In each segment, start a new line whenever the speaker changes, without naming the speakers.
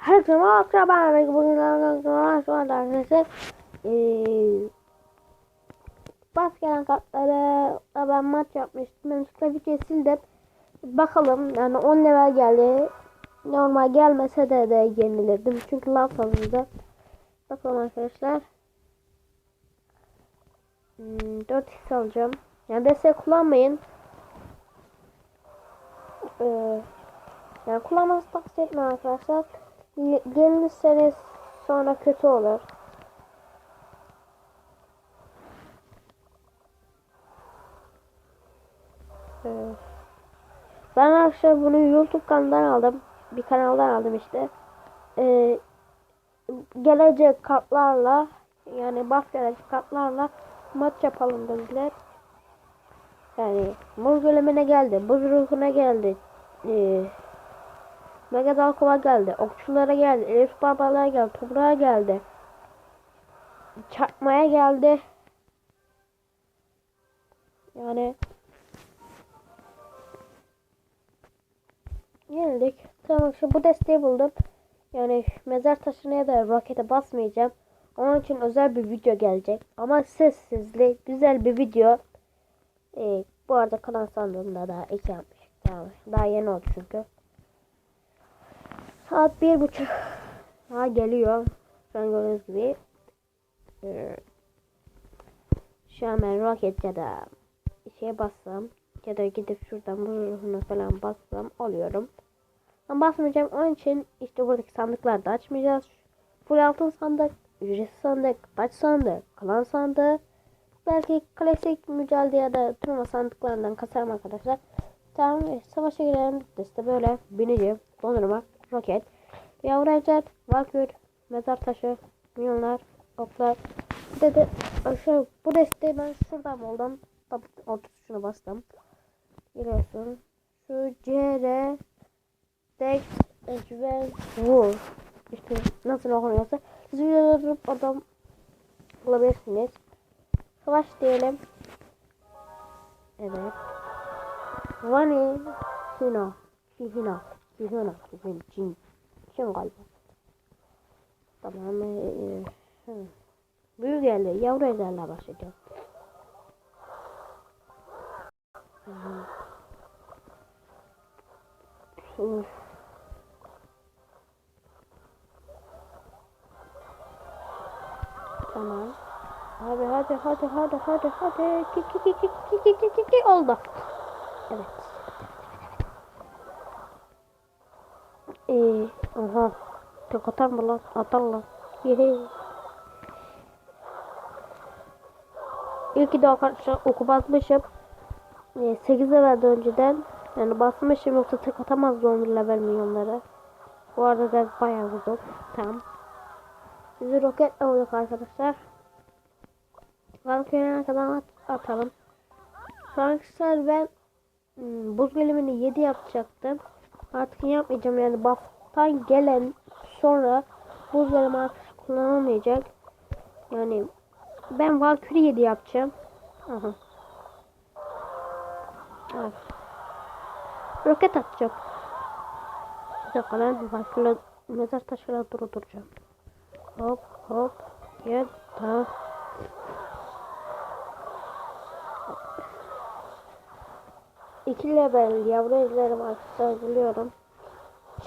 Herkese merhaba ben bugün şu anda arkadaşlar. Eee bas gelen kartları ben maç yapmıştım. Ben tabii sildim bakalım. Yani 10 level geldi. Normal gelmese de de yenilirdim. Çünkü lav havuzda bakalım arkadaşlar. Hmm, 4 hisse alacağım yani destek kullanmayın. Eee yani kullanmanızı tavsiye etmem arkadaşlar. Gelirseniz sonra kötü olur. Ben arkadaşlar bunu YouTube kanalından aldım. Bir kanaldan aldım işte. Ee, gelecek kartlarla yani buff gelecek kartlarla maç yapalım dediler. Yani buz bölümüne geldi. Buz ruhuna geldi. Ee, Mega Dalkova geldi. Okçulara geldi. Elif Barbarlara geldi. Toprağa geldi. Çarpmaya geldi. Yani yenildik. Tamam şu bu desteği buldum. Yani mezar taşına ya da rokete basmayacağım. Onun için özel bir video gelecek. Ama sessizli güzel bir video. Ee, bu arada kanal sandığımda daha iki yapmış. Daha yeni oldu çünkü. Saat bir buçuk. Ha geliyor. Şu an gördüğünüz gibi. Ee, şu an ben roket ya da şeye bassam ya da gidip şuradan bu falan bassam oluyorum. Ben basmayacağım. Onun için işte buradaki sandıkları da açmayacağız. Full altın sandık, ücretsiz sandık, taç sandık, kalan sandığı. Belki klasik mücadele ya da turnuva sandıklarından kasarım arkadaşlar. Tamam savaşa girelim. İşte böyle binici, dondurma, roket, yavru ejder, valkür, mezar taşı, milyonlar, oklar. Bir de, de aşağı bu desteği ben şuradan buldum. Tabi orta tuşuna bastım. Giriyorsun. Şu CR Dex Ejder Vur. İşte nasıl okunuyorsa. Siz videoda durup adam bulabilirsiniz. Savaş diyelim. Evet. Vani Hina. Hina. Hina. Hina. Çin. Çin galiba. Tamam. Ee, hı. Büyük geldi. Yavru ejderle başlayacağım. Uf. Tamam. Hadi hadi hadi hadi hadi hadi. Ki ki ki ki ki ki ki ki oldu. Evet. Ee, aha. Tek atar mı lan? Atar lan. Yehe. İlk de arkadaşlar oku basmışım. Ee, 8 level önceden. Yani basmışım yoksa tek atamazdı 11 level milyonlara. Bu arada da bayağı vurduk. Tamam. Bizi roketle vurduk arkadaşlar. Valkyrie'ne kadar at atalım. Arkadaşlar ben hmm, buz gelimini 7 yapacaktım. Artık yapmayacağım yani buff'tan gelen sonra buz gelimi artık kullanılmayacak. Yani ben Valkyrie 7 yapacağım. Aha. Evet. Roket atacağım. Bir dakika lan Valkyrie mezar taşıyla durduracağım. Hop hop. Gel. Tamam. İki level yavru ejderim arkadaşlar biliyorum.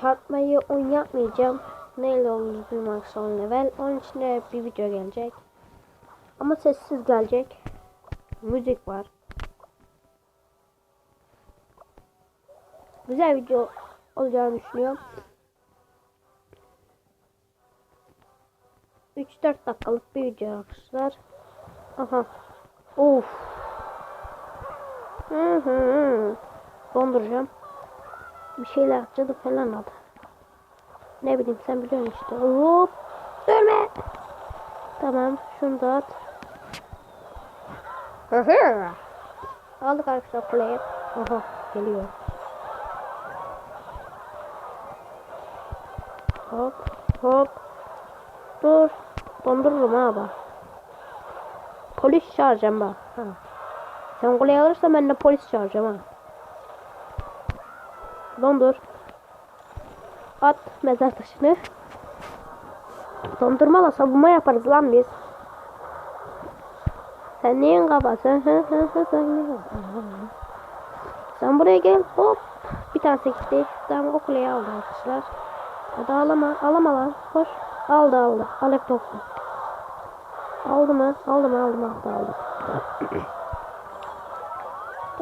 Çarpmayı 10 yapmayacağım. Neyle olur bilmem son level. Onun için de bir video gelecek. Ama sessiz gelecek. Müzik var. Güzel video olacağını düşünüyorum. 3-4 dakikalık bir video arkadaşlar. Aha. Of. Hı hı. Donduracağım. Bir şeyler atacağız falan adı. Ne bileyim sen biliyorsun işte. Hop. Ölme. Tamam. Şunu da at. Hı hı. Aldık arkadaşlar play. Aha geliyor. Hop hop. Dur. Dondururum ha bak. Polis çağıracağım bak. Ha. Sen kolay alırsan ben de polis çağıracağım ha. Dondur. At mezar taşını. Dondurmala savunma yaparız lan biz. Sen neyin kabası? Sen buraya gel. Hop. Bir tanesi gitti. Tamam o kuleyi aldı arkadaşlar. Hadi alama. Alama lan. Koş. Aldı aldı. Alep toplu. Aldı mı? Aldı mı? Aldı mı? Aldı aldı.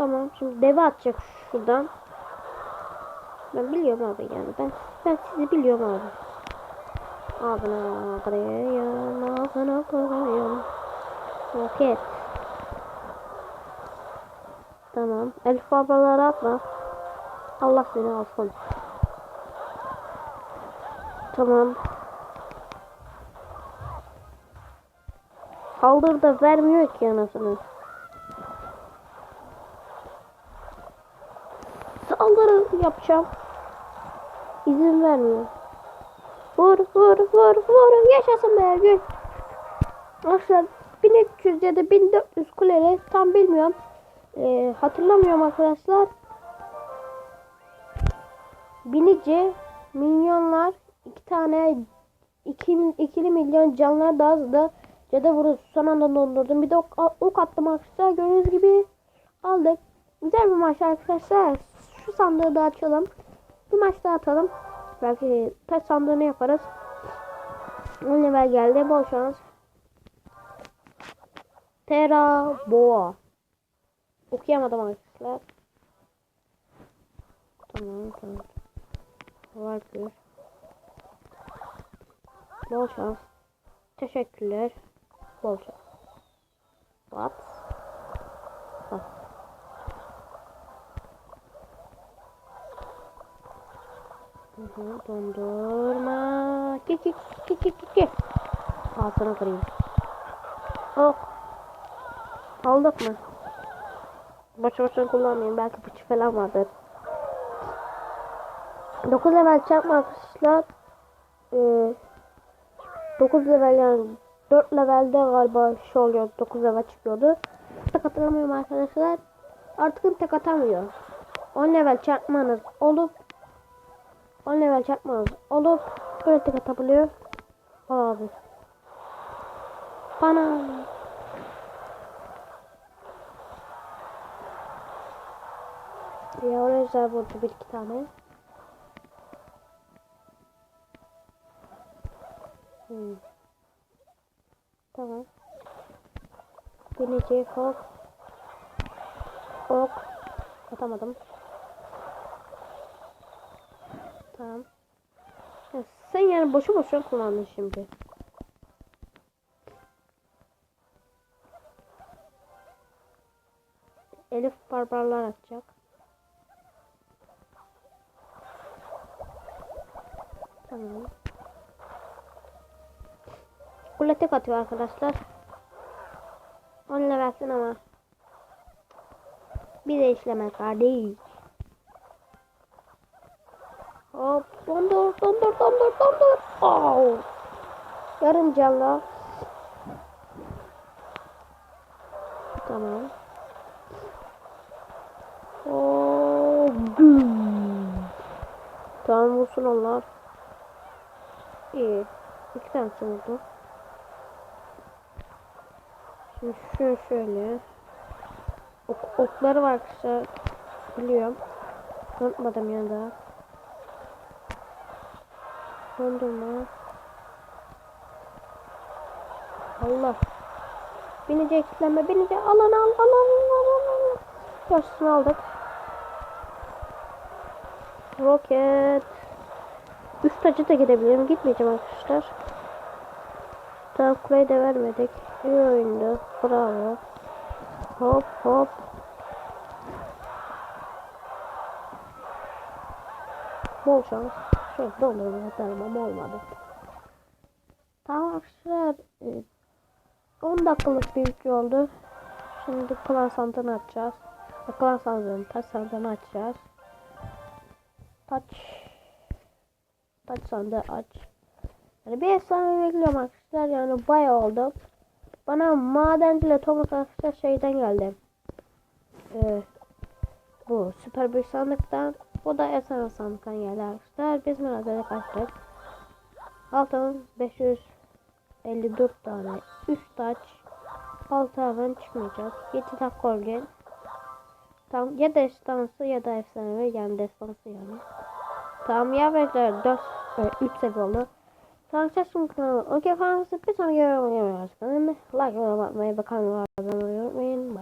Tamam. Şimdi deve atacak şuradan. Ben biliyorum abi yani. Ben ben sizi biliyorum abi. Ağzına kırıyorum. Ağzına kırıyorum. Roket. Tamam. Elif ablaları atma. Allah seni alsın. Tamam. Saldır da vermiyor ki anasını. Yapacağım. İzin vermiyor. Vur vur vur vur. Yaşasın be gün. Arkadaşlar 1300 ya da 1400 kuleli tam bilmiyorum. Ee, hatırlamıyorum arkadaşlar. Binici milyonlar iki tane iki, ikili milyon canlar daha hızlı cadı vurup son anda dondurdum. Bir de ok, ok attım arkadaşlar. Gördüğünüz gibi aldık. Güzel bir maç arkadaşlar. Şu sandığı da açalım. Bir maç daha atalım. Belki taş sandığını yaparız. 10 level geldi. Bol şans. Terra Boğa. Okuyamadım arkadaşlar. Tamam tamam. Var gör. Bol şans. Teşekkürler. Bol şans. What? Bak. Hı hı, dondurma. Ki ki ki ki ki. Ağzına kırayım. Oh. Aldık mı? Boş boşuna kullanmayayım. Belki bıçı falan vardır. 9 level çarpma arkadaşlar. Ee, 9 level yani 4 levelde galiba şey oluyor. 9 level çıkıyordu. Tek hatırlamıyorum arkadaşlar. Artık tek atamıyor. 10 level çarpmanız olup 10 level çarpmanız olup böyle tek atabiliyor. Abi. Bana. Ya oraya güzel vurdu bir iki tane. Hmm. Tamam. Binici ok. Ok. Atamadım. Tamam. Ya sen yani boşu boşuna kullandın şimdi. Elif barbarlar atacak. Tamam. Kule tek atıyor arkadaşlar. 10 versin ama. Bir de işleme kardeş. Hop dondur dondur dondur dondur. Oh. Yarım canlı. Tamam. Oh. güm. Tamam vursun onlar. İyi. İki tane vurdu. Şimdi şu şöyle. Ok, okları var arkadaşlar. Biliyorum. Unutmadım ya da. Dondurma. Allah. Binecek kitlenme binecek. Alan al al al al al. Yaşını aldık. Roket. Üst tacı da gidebilirim. Gitmeyeceğim arkadaşlar. Tamam kuleyi de vermedik. İyi oyundu. Bravo. Hop hop. Bol şans. Şöyle dondurma atarım ama olmadı. Tamam arkadaşlar. e, 10 dakikalık bir video oldu. Şimdi klan sandığını açacağız. E, Klan sandığını, taş sandığını açacağız. Taç. Taç sandığı aç. Yani bir efsane bekliyorum arkadaşlar. Yani bayağı oldu. Bana madenciyle Thomas arkadaşlar şeyden geldi. Ee, bu süper bir sandıktan. Bu da efsane sandıktan geldi arkadaşlar. Biz mücadele kaçtık. Altın 554 tane. 3 taç. 6 hemen çıkmayacak. 7 tak kolgen. Tam ya destansı ya da efsanevi yani destansı yani. Tamam ya bekler 4 3 seviye oldu. Tamam seçim kanalı. Okey falan bir sonraki yoruma görüşürüz. Like ve ve kanalıma abone olmayı unutmayın. Bye bye.